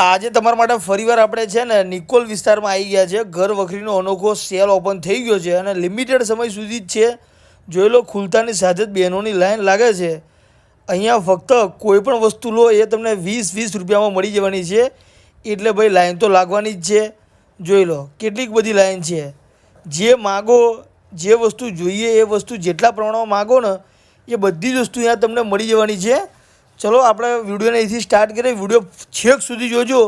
આજે તમારા માટે ફરીવાર આપણે છે ને નિકોલ વિસ્તારમાં આવી ગયા છે. ઘર વખરીનો અનોખો સેલ ઓપન થઈ ગયો છે અને લિમિટેડ સમય સુધી જ છે. જોઈ લો ખુલતાની સાથે જ બહેનોની લાઈન લાગે છે. અહીંયા ફક્ત કોઈ પણ વસ્તુ લો એ તમને વીસ વીસ રૂપિયામાં મળી જવાની છે. એટલે ભાઈ લાઈન તો લાગવાની જ છે. જોઈ લો કેટલીક બધી લાઈન છે. જે માગો, જે વસ્તુ જોઈએ એ વસ્તુ જેટલા પ્રમાણમાં માગો ને એ બધી જ વસ્તુ અહીંયા તમને મળી જવાની છે. ચલો, આપણે વિડીયોને અહીંથી સ્ટાર્ટ કરીએ. વીડિયો છેક સુધી જોજો.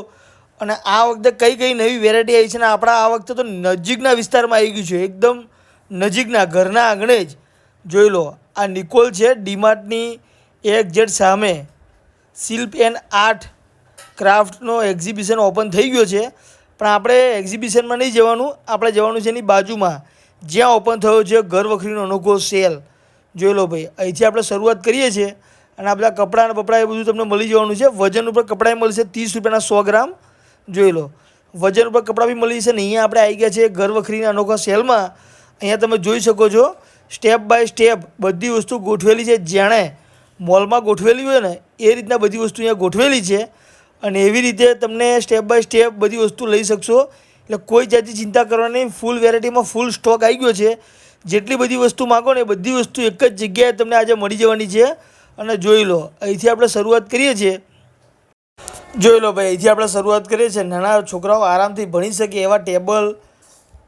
અને આ વખતે કઈ કઈ નવી વેરાયટી આવી છે ને આપણા આ વખતે તો નજીકના વિસ્તારમાં આવી ગયું છે. એકદમ નજીકના, ઘરના આંગણે જ. જોઈ લો, આ નિકોલ છે, ડીમાર્ટની એક જેટ સામે. શિલ્પ એન્ડ આર્ટ ક્રાફ્ટનો એક્ઝિબિશન ઓપન થઈ ગયો છે. પણ આપણે એક્ઝિબિશનમાં નહીં જવાનું. આપણે જવાનું છે એની બાજુમાં. જ્યાં ઓપન થયો છે ઘર વખરીનો અનોખો સેલ જોઈ લો ભાઈ, અહીંથી આપણે શરૂઆત કરીએ છીએ. અને આ બધા કપડાં બપડા એ બધું તમને મળી જવાનું છે. વજન ઉપર કપડાં મળશે ત્રીસ રૂપિયાના સો ગ્રામ. જોઈ લો. વજન ઉપર કપડાં બી મળી જશે ને અહીંયા આપણે આવી ગયા છે ઘર વખરીના અનોખા સેલમાં. અહીંયા તમે જોઈ શકો છો, સ્ટેપ બાય સ્ટેપ બધી વસ્તુ ગોઠવેલી છે. જેણે મોલમાં ગોઠવેલી હોય ને, એ રીતના બધી વસ્તુ અહીંયા ગોઠવેલી છે. અને એવી રીતે તમને સ્ટેપ બાય સ્ટેપ બધી વસ્તુ લઈ શકશો. એટલે કોઈ જાતની ચિંતા કરવાની ફૂલ વેરાયટીમાં ફૂલ સ્ટોક આવી ગયો છે. જેટલી બધી વસ્તુ માગો ને બધી વસ્તુ એક જ જગ્યાએ તમને આજે મળી જવાની છે. અને જોઈ લો, અહીંથી આપણે શરૂઆત કરીએ છીએ. જોઈ લો ભાઈ, અહીંથી આપણે શરૂઆત કરીએ છીએ. નાના છોકરાઓ આરામથી ભણી શકે એવા ટેબલ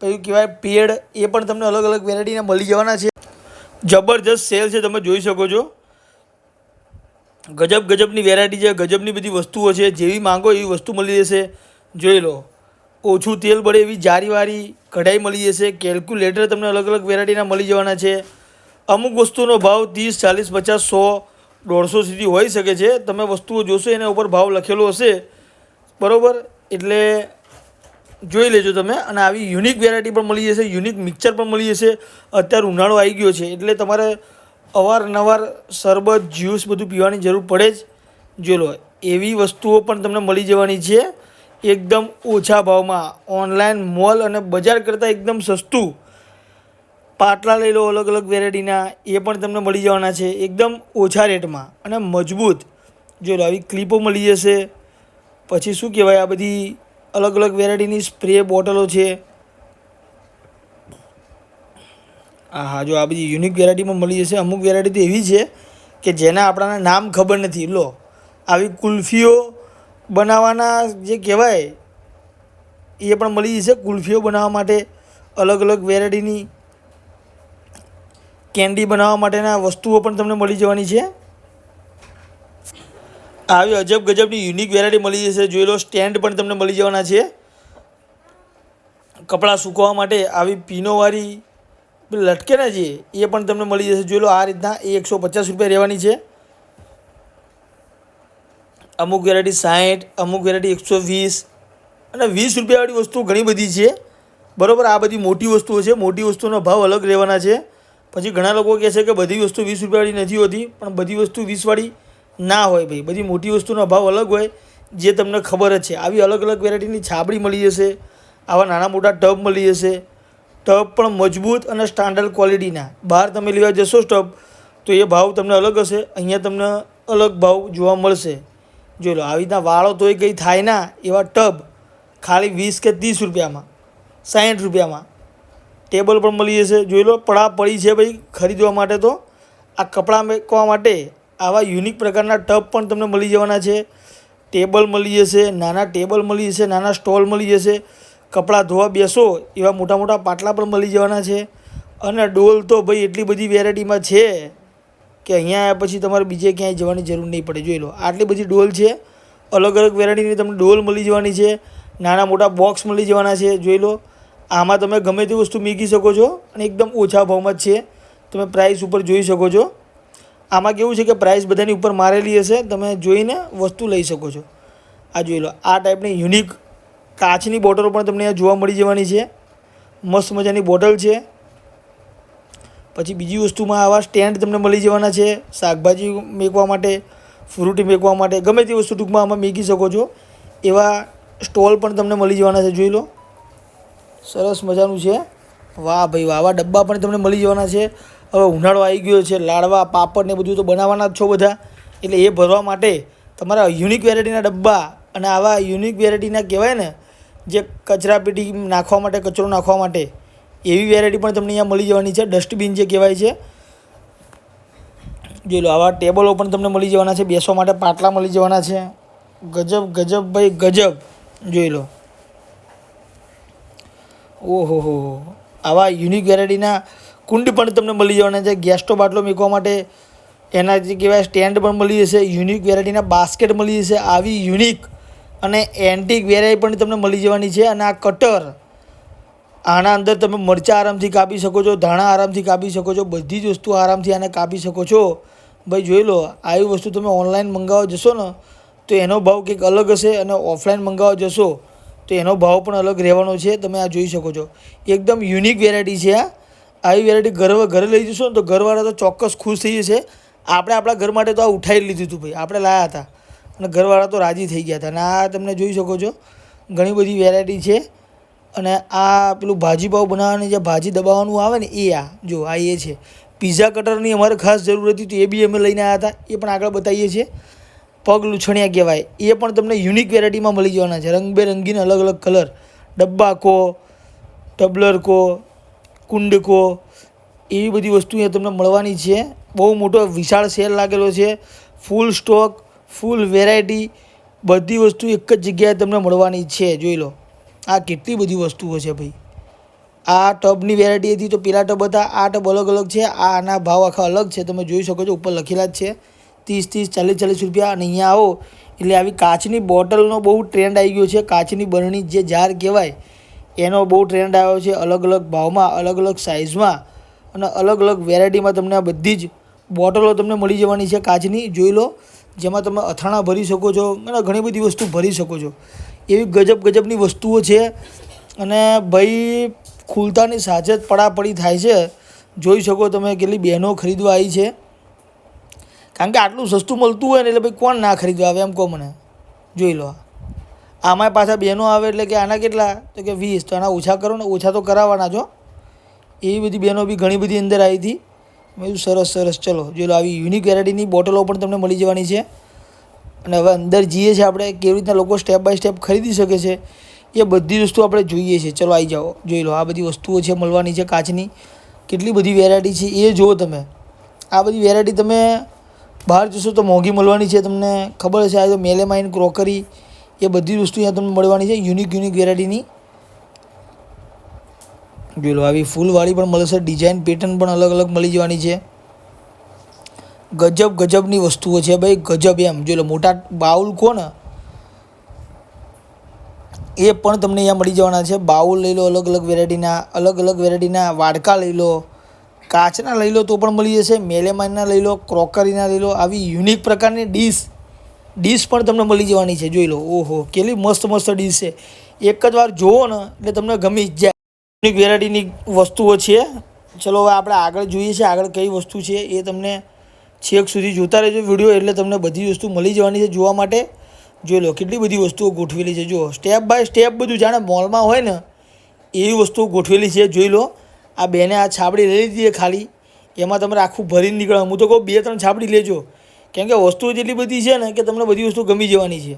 પછી કહેવાય, પેડ, એ પણ તમને અલગ અલગ વેરાયટીના મળી જવાના છે. જબરજસ્ત સેલ છે, તમે જોઈ શકો છો. ગજબ ગજબની વેરાયટી છે, ગજબની બધી વસ્તુઓ છે. જેવી માંગો એવી વસ્તુ મળી જશે. જોઈ લો, ઓછું તેલ બળે એવી જારીવારી કઢાઈ મળી જશે. કેલ્ક્યુલેટર તમને અલગ અલગ વેરાયટીના મળી જવાના છે. અમુક વસ્તુનો ભાવ ત્રીસ, ચાલીસ, પચાસ, સો દોઢસો સુધી હોઈ શકે છે. તમે વસ્તુઓ જોશો, એના ઉપર ભાવ લખેલો હશે. બરાબર? એટલે જોઈ લેજો તમે. અને આવી યુનિક વેરાયટી પણ મળી જશે યુનિક મિક્સર પણ મળી જશે. અત્યારે ઉનાળો આવી ગયો છે, એટલે તમારે અવારનવાર શરબત, જ્યુસ બધું પીવાની જરૂર પડે જ. જોઈ લો, એવી વસ્તુઓ પણ તમને મળી જવાની છે. એકદમ ઓછા ભાવમાં ઓનલાઈન મોલ અને બજાર કરતાં એકદમ સસ્તું. પાટલા લઈ લો અલગ અલગ વેરાયટીના, એ પણ તમને મળી જવાના છે. એકદમ ઓછા રેટમાં અને મજબૂત. જો આવી ક્લિપો મળી જશે, પછી શું કહેવાય, આ બધી અલગ અલગ વેરાયટીની સ્પ્રે બોટલો છે. હા હા જો આ બધી યુનિક વેરાયટીમાં મળી જશે. અમુક વેરાયટી તો એવી છે કે જેના આપણાને નામ ખબર નથી. લો, આવી કુલ્ફીઓ બનાવવાના જે કહેવાય, એ પણ મળી જશે કુલ્ફીઓ બનાવવા માટે અલગ અલગ વેરાયટીની. કેન્ડી બનાવવા માટેના વસ્તુઓ પણ તમને મળી જવાની છે. આવી અજબ ગજબની યુનિક વેરાયટી મળી જશે. જોઈ લો સ્ટેન્ડ પણ તમને મળી જવાના છે. કપડાં સૂકવવા માટે આવી પીનોવાળી લટકે ને જે, એ પણ તમને મળી જશે. જોઈ લો, આ રીતના એ એકસો પચાસ રૂપિયા રહેવાની છે. અમુક વેરાયટી સાઠ અમુક વેરાયટી એકસો વીસ અને વીસ રૂપિયાવાળી વસ્તુ ઘણી બધી છે. બરાબર, આ બધી મોટી વસ્તુઓ છે. મોટી વસ્તુનો ભાવ અલગ રહેવાના છે. પછી ઘણા લોકો કહે છે કે બધી વસ્તુ વીસ રૂપિયાવાળી નથી હોતી, પણ બધી વસ્તુ વીસવાળી ના હોય ભાઈ. બધી મોટી વસ્તુનો ભાવ અલગ હોય, જે તમને ખબર જ છે. આવી અલગ અલગ વેરાયટીની છાબડી મળી જશે, આવા નાના મોટા ટબ મળી જશે. ટબ પણ મજબૂત અને સ્ટાન્ડર્ડ ક્વોલિટીના બહાર તમે લેવા જશો ટબ, તો એ ભાવ તમને અલગ હશે. અહીંયા તમને અલગ ભાવ જોવા મળશે. જોઈ લો, આવી રીતના વાળો તોય કંઈ થાય ના, એવા ટબ ખાલી વીસ કે ત્રીસ રૂપિયામાં સાઠ રૂપિયામાં. ટેબલ પણ મળી જશે. જોઈ લો પડા પડી છે ભાઈ ખરીદવા માટે તો. આ કપડાં મેકવા માટે આવા યુનિક પ્રકારના ટબ પણ તમને મળી જવાના છે. ટેબલ મળી જશે, નાના ટેબલ મળી જશે, નાના સ્ટોલ મળી જશે. કપડાં ધોવા બેસો, એવા મોટા મોટા પાટલા પણ મળી જવાના છે. અને ડોલ તો ભાઈ એટલી બધી વેરાયટીમાં છે કે અહીંયા આવ્યા પછી તમારે બીજે ક્યાંય જવાની જરૂર નહીં પડે. જોઈ લો, આટલી બધી ડોલ છે. અલગ અલગ વેરાયટીની તમને ડોલ મળી જવાની છે. નાના મોટા બોક્સ મળી જવાના છે. જોઈ લો આમાં તમે ગમે તે વસ્તુ મૂકી શકો છો અને એકદમ ઓછા ભાવમાં જ છે. તમે પ્રાઇસ ઉપર જોઈ શકો છો. આમાં કેવું છે કે પ્રાઇસ બધાની ઉપર મારેલી હશે, તમે જોઈને વસ્તુ લઈ શકો છો. આ જોઈ લો, આ ટાઈપની યુનિક કાચની બોટલ પણ તમને અહીંયા જોવા મળી જવાની છે. મસ્ત મજાની બોટલ છે. પછી બીજી વસ્તુમાં આવા સ્ટેન્ડ તમને મળી જવાના છે, શાકભાજી મેકવા માટે ફ્રૂટ મેકવા માટે, ગમે તે વસ્તુ ટૂંકમાં આમાં મેકી શકો છો. એવા સ્ટોલ પણ તમને મળી જવાના છે, જોઈ લો. સરસ મજાનું છે. વાહ ભાઈ, વાહ આવા ડબ્બા પણ તમને મળી જવાના છે. હવે ઉનાળો આવી ગયો છે, લાડવા, પાપડ ને બધું તો બનાવવાના જ છો બધા. એટલે એ ભરવા માટે તમારા યુનિક વેરાયટીના ડબ્બા અને આવા યુનિક વેરાયટીના કહેવાય ને, જે કચરા પેટી નાખવા માટે, કચરો નાખવા માટે, એવી વેરાયટી પણ તમને અહીંયા મળી જવાની છે. ડસ્ટબિન જે કહેવાય છે. જોઈ લો, આવા ટેબલો પણ તમને મળી જવાના છે, બેસવા માટે પાટલા મળી જવાના છે. ગજબ ગજબ ભાઈ, ગજબ. જોઈ લો. ઓહો હો આવા યુનિક વેરાયટીના કુંડ પણ તમને મળી જવાના છે. ગેસ સ્ટોવ બાટલો મૂકવા માટે એના જે કહેવાય સ્ટેન્ડ પણ મળી જશે. યુનિક વેરાયટીના બાસ્કેટ મળી જશે. આવી યુનિક અને એન્ટિક વેરાયટી પણ તમને મળી જવાની છે. અને આ કટર આના અંદર તમે મરચાં આરામથી કાપી શકો છો, ધાણા આરામથી કાપી શકો છો, બધી જ વસ્તુ આરામથી આને કાપી શકો છો. ભાઈ, જોઈ લો, આવી વસ્તુ તમે ઓનલાઈન મંગાવવા જશો ને, તો એનો ભાવ કંઈક અલગ હશે અને ઓફલાઈન મંગાવવા જશો. તો એનો ભાવ પણ અલગ રહેવાનો છે, તમે આ જોઈ શકો છો. એકદમ યુનિક વેરાયટી છે આ. આવી વેરાયટી ઘર ઘરે લઈ જશો ને તો ઘરવાળા તો ચોક્કસ ખુશ થઈ જશે. આપણે આપણા ઘર માટે તો આ ઉઠાવી લીધું હતું ભાઈ. આપણે લાયા હતા. અને ઘરવાળા તો રાજી થઈ ગયા હતા. અને આ તમને જોઈ શકો છો, ઘણી બધી વેરાયટી છે. અને આ પેલું ભાજીપાવ બનાવવાની જે ભાજી દબાવવાનું આવે ને એ આ, જો, આ એ છે. પીઝા કટરની અમારે ખાસ જરૂર હતી તો એ બી અમે લઈને આવ્યા હતા. એ પણ આગળ બતાવીએ છીએ. પગ લૂછણિયા કહેવાય. એ પણ તમને યુનિક વેરાયટીમાં મળી જવાના છે. રંગબેરંગીને અલગ અલગ કલર ડબ્બા કો ટબલર કો કુંડ કો એવી બધી વસ્તુ અહીંયા તમને મળવાની છે. બહુ મોટો વિશાળ સેલ લાગેલો છે. ફૂલ સ્ટોક ફૂલ વેરાયટી બધી વસ્તુ એક જ જગ્યાએ તમને મળવાની છે. જોઈ લો. આ કેટલી બધી વસ્તુઓ છે ભાઈ. આ ટબની વેરાયટી હતી તો પેલા ટબ હતા. આ ટબ અલગ અલગ છે. આ આના ભાવ આખા અલગ છે. તમે જોઈ શકો છો, ઉપર લખેલા જ છે. ત્રીસ ત્રીસ, ચાલીસ ચાલીસ રૂપિયા અને અહીંયા આવો. એટલે આવી કાચની બોટલનો બહુ ટ્રેન્ડ આવી ગયો છે. કાચની બરણી જે જાર કહેવાય, એનો બહુ ટ્રેન્ડ આવ્યો છે અલગ અલગ ભાવમાં, અલગ અલગ સાઇઝમાં અને અલગ અલગ વેરાયટીમાં તમને આ બધી જ બોટલો તમને મળી જવાની છે કાચની. જોઈ લો, જેમાં તમે અથાણા ભરી શકો છો અને ઘણી બધી વસ્તુ ભરી શકો છો. એવી ગજબ, ગજબની વસ્તુઓ છે. અને ભાઈ ખુલતાની સાથે જ પડાપડી થાય છે. જોઈ શકો તમે કેટલી બહેનો ખરીદવા આવી છે. કારણ કે આટલું સસ્તું મળતું હોય ને એટલે ભાઈ કોણ ના ખરીદવા આવે એમ કહો મને. જોઈ લો આમાંય પાછા બહેનો આવે એટલે કે આના કેટલા? તો કે વીસ. તો આના ઓછા કરો ને, ઓછા તો કરાવવાના છો એવી બધી બહેનો બી ઘણી બધી અંદર આવી હતી. મેં સરસ સરસ, ચલો. જોઈ લો, આવી યુનિક વેરાયટીની બોટલો પણ તમને મળી જવાની છે. અને હવે અંદર જઈએ છીએ આપણે, કેવી રીતના લોકો સ્ટેપ બાય સ્ટેપ ખરીદી શકે છે, એ બધી વસ્તુ આપણે જોઈએ છીએ. ચલો આવી જાઓ. જોઈ લો, આ બધી વસ્તુઓ છે, મળવાની છે કાચની. કેટલી બધી વેરાયટી છે, એ જુઓ તમે. આ બધી વેરાયટી તમે બહાર જશો તો મોંઘી મળવાની છે તમને ખબર હશે. આ તો મેલેમાઇન ક્રોકરી એ બધી વસ્તુ અહીંયા તમને મળવાની છે. યુનિક યુનિક વેરાયટીની. જોઈ લો, આવી ફૂલવાળી પણ મળશે. ડિઝાઇન પેટર્ન પણ અલગ અલગ મળી જવાની છે. ગજબ, ગજબની વસ્તુઓ છે ભાઈ, ગજબ એમ. જોઈ લો, મોટા બાઉલ ને એ પણ તમને અહીંયા મળી જવાના છે. બાઉલ લઈ લો, અલગ અલગ વેરાયટીના, અલગ અલગ વેરાયટીના વાડકા લઈ લો. કાચના લઈ લો તો પણ મળી જશે મેલેમાઇનના લઈ લો, ક્રોકરીના લઈ લો, આવી યુનિક પ્રકારની ડીશ ડીશ પણ તમને મળી જવાની છે, જોઈ લો. ઓહો, કેટલી મસ્ત મસ્ત ડીશ છે. એક જ વાર જુઓ ને, એટલે તમને ગમી જ જાય. યુનિક વેરાયટીની વસ્તુઓ છે. ચલો, હવે આપણે આગળ જોઈએ છે, આગળ કઈ વસ્તુ છે એ તમને છેક સુધી જોતા રહેજો વીડિયો, એટલે તમને બધી વસ્તુ મળી જવાની છે જોવા માટે. જોઈ લો, કેટલી બધી વસ્તુઓ ગોઠવેલી છે. જુઓ, સ્ટેપ બાય સ્ટેપ બધું જાણે મોલમાં હોય ને, એવી વસ્તુઓ ગોઠવેલી છે, જોઈ લો. આ બેને આ છાબડી લઈ લીધી છે ખાલી. એમાં તમારે આખું ભરીને નીકળવાનું. હું તો કહું, બે ત્રણ છાબડી લેજો. કેમ કે વસ્તુઓ જેટલી બધી છે ને કે તમને બધી વસ્તુ ગમી જવાની છે.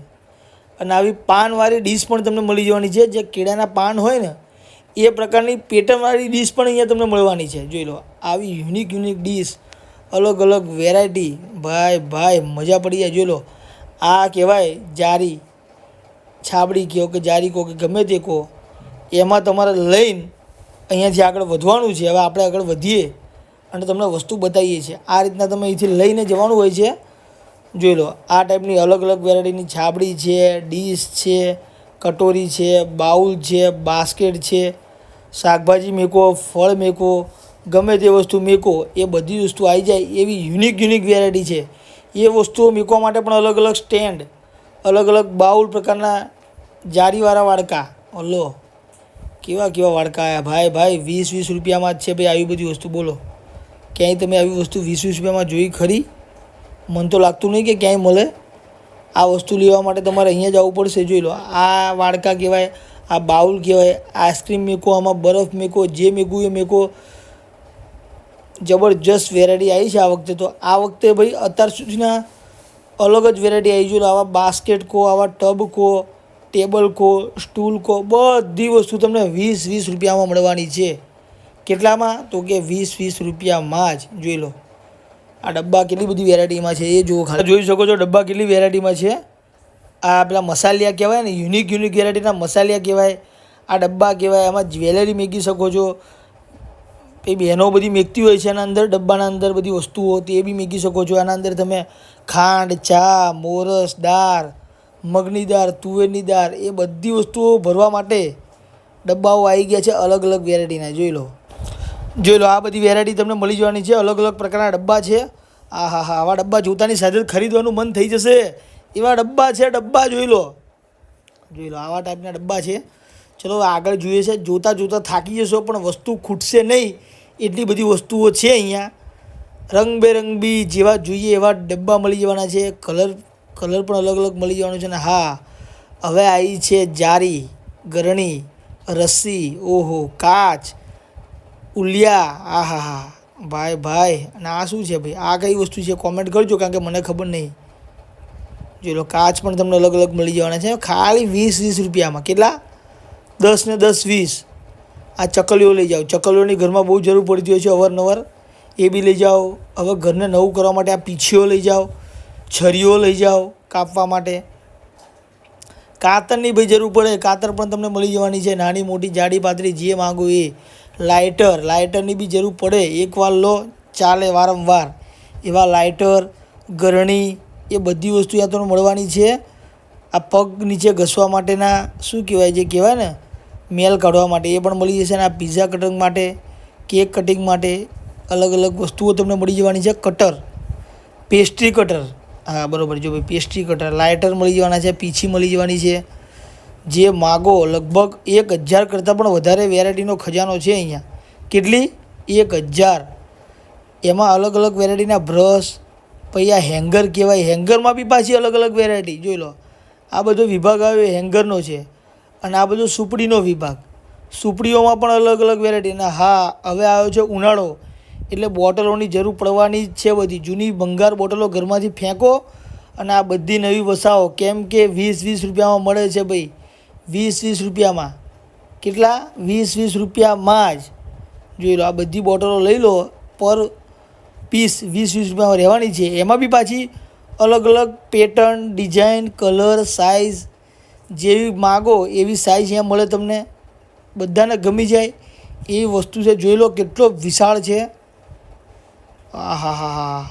અને આવી પાનવાળી ડીશ પણ તમને મળી જવાની છે. જે કેળાના પાન હોય ને, એ પ્રકારની પેટર્નવાળી ડીશ પણ અહીંયા તમને મળવાની છે. જોઈ લો, આવી યુનિક યુનિક ડીશ. અલગ અલગ વેરાયટી ભાઈ ભાઈ, મજા પડી જાય. જોઈ લો, આ કહેવાય જારી. છાબડી કહો કે જારી કહો કે ગમે તે કહો, એમાં તમારે લઈને અહીંયાથી આગળ વધવાનું છે, હવે આપણે આગળ વધીએ અને તમને વસ્તુ બતાવીએ છીએ. આ રીતના તમે અહીંથી લઈને જવાનું હોય છે. જોઈ લો, આ ટાઈપની અલગ અલગ વેરાયટીની છાબડી છે, ડીશ છે, કટોરી છે, બાઉલ છે, બાસ્કેટ છે, શાકભાજી મેકો, ફળ મેકો, ગમે તે વસ્તુ મેકો, એ બધી વસ્તુ આવી જાય એવી યુનિક યુનિક વેરાયટી છે. એ વસ્તુઓ મૂકવા માટે પણ અલગ અલગ સ્ટેન્ડ, અલગ અલગ બાઉલ પ્રકારના જારીવાળા વાડકા. લો કેવા કેવા વાડકા આવ્યા ભાઈ ભાઈ, વીસ વીસ રૂપિયામાં જ છે ભાઈ આવી બધી વસ્તુ, બોલો. ક્યાંય તમે આવી વસ્તુ વીસ વીસ રૂપિયામાં જોઈ ખરી? મન તો લાગતું નહીં કે ક્યાંય મળે. આ વસ્તુ લેવા માટે તમારે અહીંયા જવું પડશે, જોઈ લો. આ વાડકા કહેવાય, આ બાઉલ કહેવાય, આઈસ્ક્રીમ મેકો, આમાં બરફ મેકો, જે મેકું એ મેકો. જબરજસ્ત વેરાયટી આવી છે આ વખતે તો. આ વખતે ભાઈ, અત્યાર સુધીના અલગ જ વેરાયટી આવી ગયું આવા બાસ્કેટ કો, આવા ટબ કો ટેબલ કો સ્ટૂલ કો બધી વસ્તુ તમને વીસ વીસ રૂપિયામાં મળવાની છે. કેટલામાં? તો કે વીસ વીસ રૂપિયામાં જ. જોઈ લો. આ ડબ્બા કેટલી બધી વેરાયટીમાં છે, એ જુઓ ખાલી. જોઈ શકો છો ડબ્બા કેટલી વેરાયટીમાં છે. આ પેલા મસાલિયા કહેવાય ને યુનિક યુનિક વેરાયટીના મસાલિયા કહેવાય. આ ડબ્બા કહેવાય, આમાં જ્વેલરી મેકી શકો છો. એ બહેનો બધી મેકતી હોય છે એના અંદર, ડબ્બાના અંદર બધી વસ્તુઓ તે બી મેકી શકો છો. આના અંદર તમે ખાંડ, ચા, મોરસ, દાળ મગની દાળ તુવેરની દાળ એ બધી વસ્તુઓ ભરવા માટે ડબ્બાઓ આવી ગયા છે અલગ અલગ વેરાયટીના. જોઈ લો. જોઈ લો, આ બધી વેરાયટી તમને મળી જવાની છે. અલગ અલગ પ્રકારના ડબ્બા છે. આ હા હા આવા ડબ્બા જોતાની સાથે જ ખરીદવાનું મન થઈ જશે. એવા ડબ્બા છે, ડબ્બા જોઈ લો. જોઈ લો, આવા ટાઈપના ડબ્બા છે. ચલો આગળ જોઈએ છે. જોતાં જોતાં થાકી જશો, પણ વસ્તુ ખૂટશે નહીં. એટલી બધી વસ્તુઓ છે અહીંયા. રંગબેરંગી જેવા જોઈએ એવા ડબ્બા મળી જવાના છે. કલર કલર પણ અલગ અલગ મળી જવાનો છે ને હા, હવે આવી છે જારી, ગરણી, રસ્સી, ઓહો, કાચ, ઉલિયા આ હા હા ભાઈ ભાઈ, અને આ શું છે ભાઈ? આ કઈ વસ્તુ છે? કોમેન્ટ કરજો કારણ કે મને ખબર નહીં. લો, કાચ પણ તમને અલગ અલગ મળી જવાના છે. ખાલી વીસ વીસ રૂપિયામાં. કેટલા? દસ ને દસ, વીસ. આ ચકલીઓ લઈ જાઓ. ચકલીઓની ઘરમાં બહુ જરૂર પડતી હોય છે અવારનવાર. એ બી લઈ જાઓ. હવે ઘરને નવું કરવા માટે આ પીછીઓ લઈ જાઓ. છરીઓ લઈ જાઓ કાપવા માટે. કાતરની ભાઈ જરૂર પડે. કાતર પણ તમને મળી જવાની છે. નાની, મોટી, જાડી, પાતળી, જે માગો એ. લાઇટર, લાઇટરની બી જરૂર પડે. એકવાર લો, ચાલે વારંવાર. એવા લાઇટર, ગરણી, એ બધી વસ્તુ યા તમને મળવાની છે. આ પગ નીચે ઘસવા માટેના, શું કહેવાય, જે કહેવાય ને, મેલ કાઢવા માટે એ પણ મળી જશે ને. આ પીઝા કટિંગ માટે, કેક કટિંગ માટે અલગ અલગ વસ્તુઓ તમને મળી જવાની છે. Cutter, pastry cutter. હા, બરાબર. જો ભાઈ પેસ્ટ્રી કટર લાઇટર મળી જવાના છે, પીછી મળી જવાની છે. જે માગો લગભગ એક હજાર કરતાં પણ વધારે વેરાયટીનો ખજાનો છે અહીંયા. કેટલી? એક હજાર. એમાં અલગ અલગ વેરાયટીના બ્રશ પછી આ હેંગર કહેવાય. હેંગરમાં બી પાછી અલગ અલગ વેરાયટી જોઈ લો. આ બધો વિભાગ આવે હેંગરનો છે. અને આ બધો સુપડીનો વિભાગ. સુપડીઓમાં પણ અલગ અલગ વેરાયટી અને હા, હવે આવ્યો છે ઉનાળો. એટલે બોટલોની જરૂર પડવાની છે બધી. જૂની ભંગાર બોટલો ઘરમાંથી ફેંકો અને આ બધી નવી વસાવો. કેમ કે વીસ વીસ રૂપિયામાં મળે છે ભાઈ. વીસ વીસ રૂપિયામાં. કેટલા? વીસ વીસ રૂપિયામાં જ. જોઈ લો, આ બધી બોટલો લઈ લો, પર પીસ વીસ વીસ રૂપિયામાં રહેવાની છે. એમાં બી પાછી અલગ અલગ પેટર્ન, ડિઝાઇન, કલર, સાઇઝ જેવી માગો, એવી સાઇઝ અહીંયા મળે તમને. બધાને ગમી જાય. એવી વસ્તુ છે. જોઈ લો, કેટલો વિશાળ છે. આ હા હા હા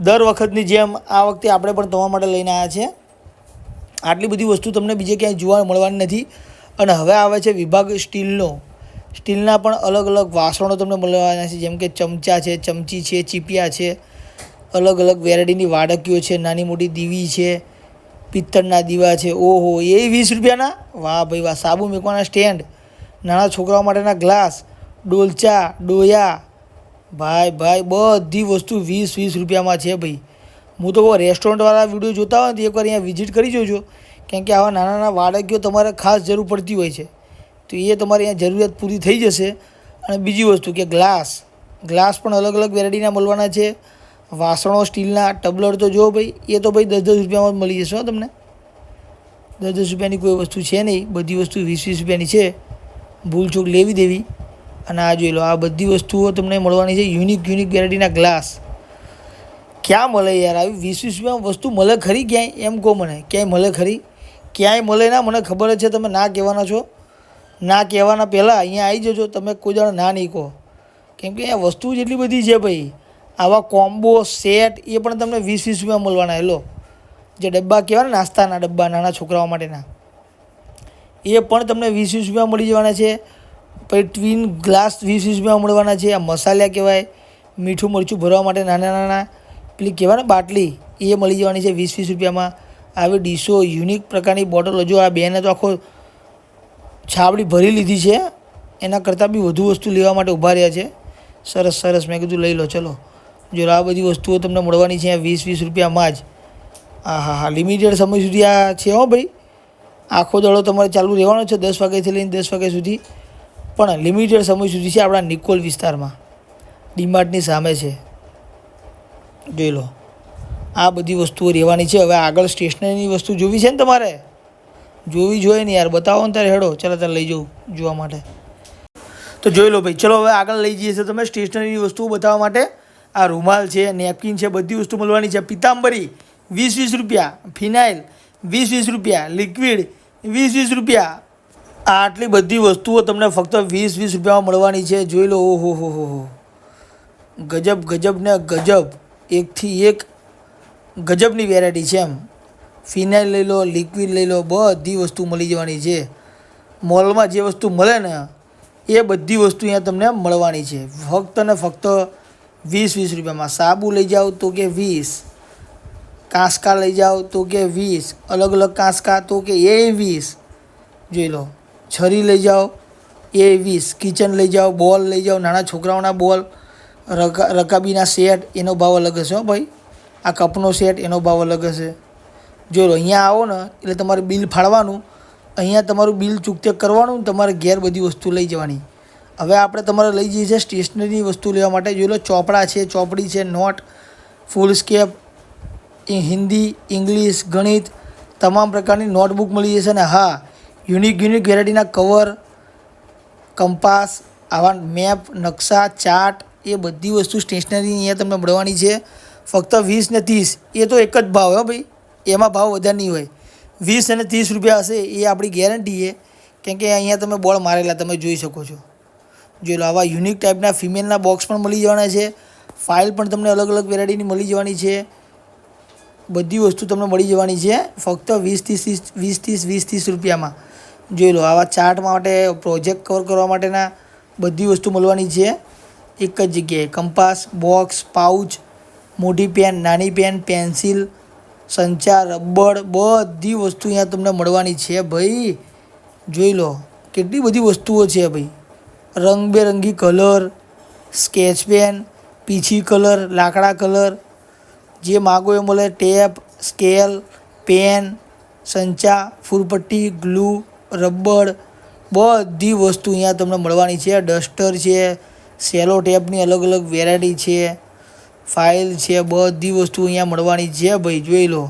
દર વખતની જેમ આ વખતે આપણે પણ તમારા માટે લઈને આવ્યા છે આટલી બધી વસ્તુ તમને બીજે ક્યાંય જોવા મળવાની નથી. અને હવે આવે છે વિભાગ સ્ટીલનો. સ્ટીલના પણ અલગ અલગ વાસણો તમને મળવાના છે. જેમ કે ચમચા છે, ચમચી છે, ચીપિયા છે. અલગ અલગ વેરાયટીની વાડકીઓ છે, નાની મોટી દીવી છે, પિત્તળના દીવા છે. ઓહો, એ વીસ રૂપિયાના? વાહ ભાઈ વાહ, સાબુ મૂકવાના સ્ટેન્ડ. નાના છોકરાઓ માટેના ગ્લાસ, ડોલચા, ડોયા ભાઈ ભાઈ, બધી વસ્તુ વીસ વીસ રૂપિયામાં છે ભાઈ. હું તો રેસ્ટોરન્ટવાળા વીડિયો જોતા હોય ને એકવાર અહીંયા વિઝિટ કરી જોજો. કેમ કે આવા નાના નાના વાડકીઓ તમારે ખાસ જરૂર પડતી હોય છે. તો એ તમારે અહીંયા જરૂરિયાત પૂરી થઈ જશે. અને બીજી વસ્તુ કે ગ્લાસ ગ્લાસ પણ અલગ અલગ વેરાયટીના મળવાના છે. વાસણો, સ્ટીલના ટબલર તો જો ભાઈ, એ તો ભાઈ દસ દસ રૂપિયામાં મળી જશે તમને. દસ દસ રૂપિયાની કોઈ વસ્તુ છે નહીં. બધી વસ્તુ વીસ વીસ રૂપિયાની છે. ભૂલચૂક લેવી દેવી. અને આ જોઈ લો, આ બધી વસ્તુઓ તમને મળવાની છે. યુનિક યુનિક વેરાયટીના ગ્લાસ ક્યાં મળે યાર? આવી વીસ વીસ રૂપિયામાં વસ્તુ મળે ખરી ક્યાંય? એમ કહો મને, ક્યાંય મળે ખરી? ક્યાંય મળે ના? મને ખબર જ છે, તમે ના કહેવાના છો. ના કહેવાના પહેલાં અહીંયા આવી જજો, તમે કોઈ દાડો ના નહીં કહો કેમ કે અહીંયા વસ્તુ જેટલી બધી છે ભાઈ. આવા કોમ્બો, સેટ, એ પણ તમને વીસ વીસ રૂપિયા મળવાના, હેલો. જે ડબ્બા કહેવાય નાસ્તાના ડબ્બા નાના છોકરાઓ માટેના. એ પણ તમને વીસ વીસ રૂપિયા મળી જવાના છે. પછી ટ્વિન ગ્લાસ વીસ વીસ રૂપિયા મળવાના છે. આ મસાલા કહેવાય. મીઠું મરચું ભરવા માટે નાના નાના. પેલી કહેવાય ને બાટલી, એ મળી જવાની છે વીસ વીસ રૂપિયામાં. આવી ડીશો યુનિક પ્રકારની બોટલો જો આ બેને તો આખો છાબડી ભરી લીધી છે. એના કરતાં બી વધુ વસ્તુ લેવા માટે ઊભા રહ્યા છે. સરસ સરસ. મેં કીધું લઈ લો, ચલો. જો આ બધી વસ્તુઓ તમને મળવાની છે વીસ વીસ રૂપિયામાં જ. હા હા. હા લિમિટેડ સમય સુધી આ છે હો ભાઈ. આખો દડો તમારે ચાલુ રહેવાનો છે દસ વાગ્યાથી લઈને દસ વાગ્યા સુધી. પણ લિમિટેડ સમય સુધી છે આપણા નિકોલ વિસ્તારમાં. ડીમાર્ટની સામે છે. જોઈ લો. આ બધી વસ્તુઓ રહેવાની છે. હવે આગળ સ્ટેશનરીની વસ્તુ જોવી છે ને તમારે? જોવી જોઈએ ને યાર. બતાવો ને ત્યારે હેડો. ચાલો તારે લઈ જાઉં જોવા માટે. તો જોઈ લો ભાઈ, ચલો હવે આગળ લઈ જઈએ છીએ તમે સ્ટેશનરીની વસ્તુઓ બતાવવા માટે. આ રૂમાલ છે, નેપકિન છે, બધી વસ્તુ મળવાની છે. પિતાંબરી, વીસ વીસ રૂપિયા. ફિનાઇલ, વીસ વીસ રૂપિયા. લિક્વિડ, વીસ વીસ રૂપિયા. આટલી બધી વસ્તુઓ તમને ફક્ત વીસ વીસ રૂપિયામાં મળવાની છે. જોઈ લો, ઓહો, હો હો હો. ગજબ ગજબ ને ગજબ. એકથી એક ગજબની વેરાયટી છે એમ. ફિનાઇલ લઈ લો લિક્વિડ લઈ લો, બધી વસ્તુ મળી જવાની છે. મોલમાં જે વસ્તુ મળે ને, એ બધી વસ્તુ અહીંયા તમને મળવાની છે. ફક્ત ને ફક્ત વીસ વીસ રૂપિયામાં. સાબુ લઈ જાઓ તો કે વીસ. કાંસકા લઈ જાઓ તો કે વીસ. અલગ અલગ કાંસકા તો કે એ વીસ. જોઈ લો. છરી લઈ જાઓ, એ વીસ કિચન લઈ જાઓ, બોલ લઈ જાઓ, નાના છોકરાઓના બોલ, રકા, રકાબીના સેટ, એનો ભાવ અલગ હશે હો ભાઈ. આ કપનો સેટ, એનો ભાવ અલગ હશે. જો અહીંયા આવો ને, એટલે તમારે બિલ ફાળવાનું, અહીંયા તમારું બિલ ચૂકતે કરવાનું, તમારે ઘેર બધી વસ્તુ લઈ જવાની. હવે આપણે તમારે લઈ જઈએ છીએ સ્ટેશનરીની વસ્તુ લેવા માટે. જોઈ લો, ચોપડા છે, ચોપડી છે, note foolscap Hindi, English, ગણિત, તમામ પ્રકારની નોટબુક મળી જશે ને. હા યુનિક યુનિક વેરાયટીના કવર કંપાસ આવા મેપ નકશા ચાર્ટ એ બધી વસ્તુ સ્ટેશનરી અહીંયા તમને મળવાની છે. ફક્ત વીસ ને ત્રીસ, એ તો એક જ ભાવ હો ભાઈ. એમાં ભાવ વધારે નહીં હોય. વીસ અને ત્રીસ રૂપિયા હશે, એ આપણી ગેરંટી છે. કેમ કે અહીંયા તમે બોર્ડ મારેલા, તમે જોઈ શકો છો. જોઈ લો, આવા યુનિક ટાઈપના ફિમેલના બોક્સ પણ મળી જવાના છે. ફાઇલ પણ તમને અલગ અલગ વેરાયટીની મળી જવાની છે. બધી વસ્તુ તમને મળી જવાની છે, ફક્ત વીસ ત્રીસ વીસ ત્રીસ વીસ ત્રીસ રૂપિયામાં. જોઈ લો, આવા ચાર્ટ માટે પ્રોજેક્ટ કવર કરવા માટેના બધી વસ્તુ મળવાની છે. એક જ જગ્યાએ કંપાસ બોક્સ પાઉચ મોટી પેન નાની પેન પેન્સિલ સંચાર, રબર, બધી વસ્તુ અહીંયા તમને મળવાની છે ભાઈ. જોઈ લો, કેટલી બધી વસ્તુઓ છે ભાઈ. રંગબેરંગી કલર સ્કેચ પેન પીછી કલર, લાકડા કલર. જે માગો એ મળે, ટેપ, સ્કેલ પેન સંચા, ફૂલપટ્ટી, ગ્લુ રબર, બધી વસ્તુ અહીંયા તમને મળવાની છે. ડસ્ટર છે, સેલો ટેપની અલગ અલગ વેરાયટી છે, ફાઇલ છે, બધી વસ્તુ અહીંયા મળવાની છે ભાઈ, જોઈ લો.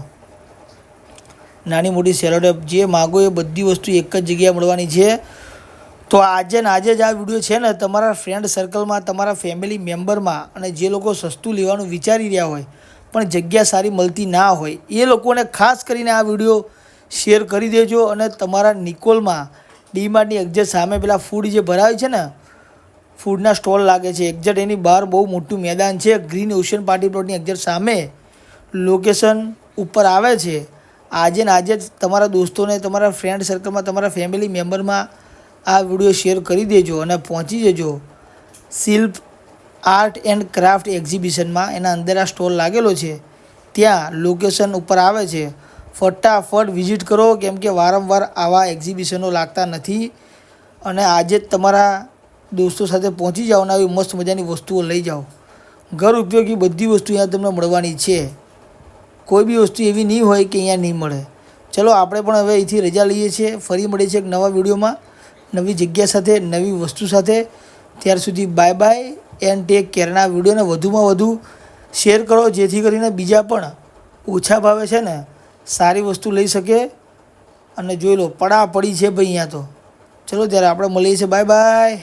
નાની મોટી સેલો ટેપ જે માગો એ બધી વસ્તુ એક જ જગ્યાએ મળવાની છે. તો આજે ને આજે જ આ વીડિયો છે ને તમારા ફ્રેન્ડ સર્કલમાં તમારા ફેમિલી મેમ્બરમાં અને જે લોકો સસ્તું લેવાનું વિચારી રહ્યા હોય, પણ જગ્યા સારી મળતી ના હોય, એ લોકોને ખાસ કરીને આ વીડિયો શેર કરી દેજો અને તમારા નિકોલમાં ડીમાર્ટની એક્ઝેટ સામે પેલા ફૂડ જે ભરાય છે ને ફૂડના સ્ટોલ લાગે છે. એક્ઝેક્ટ એની બહાર બહુ મોટું મેદાન છે. ગ્રીન ઓશન પાર્ટી પ્લોટની એક્ઝેટ સામે લોકેશન ઉપર આવે છે. આજે ને આજે જ તમારા દોસ્તોને, તમારા ફ્રેન્ડ સર્કલમાં તમારા ફેમિલી મેમ્બરમાં આ વીડિયો શેર કરી દેજો અને પહોંચી જજો. શિલ્પ આર્ટ એન્ડ ક્રાફ્ટ એક્ઝિબિશનમાં એના અંદર આ સ્ટોલ લાગેલો છે. ત્યાં લોકેશન ઉપર આવે છે. ફટાફટ વિઝિટ કરો, કેમ કે વારંવાર આવા એક્ઝિબિશનો લાગતા નથી. અને આજે જ તમારા દોસ્તો સાથે પહોંચી જાઓ અને આવી મસ્ત મજાની વસ્તુઓ લઈ જાઓ. ઘર ઉપયોગી બધી વસ્તુ અહીંયા તમને મળવાની છે. કોઈ બી વસ્તુ એવી નહીં હોય કે અહીંયા નહીં મળે. ચલો, આપણે પણ હવે અહીંથી રજા લઈએ છીએ. ફરી મળીએ છીએ એક નવા વિડીયોમાં. નવી જગ્યા સાથે, નવી વસ્તુ સાથે. ત્યાર સુધી બાય બાય એન્ડ ટેક કેરના વિડીયોને વધુમાં વધુ શેર કરો, જેથી કરીને બીજા પણ ઓછા ભાવે છે ને. સારી વસ્તુ લઈ શકે અને જોઈ લો પડા પડી છે ભાઈ અહીંયા તો. ચલો ત્યારે આપણે મળીએ છીએ. Bye bye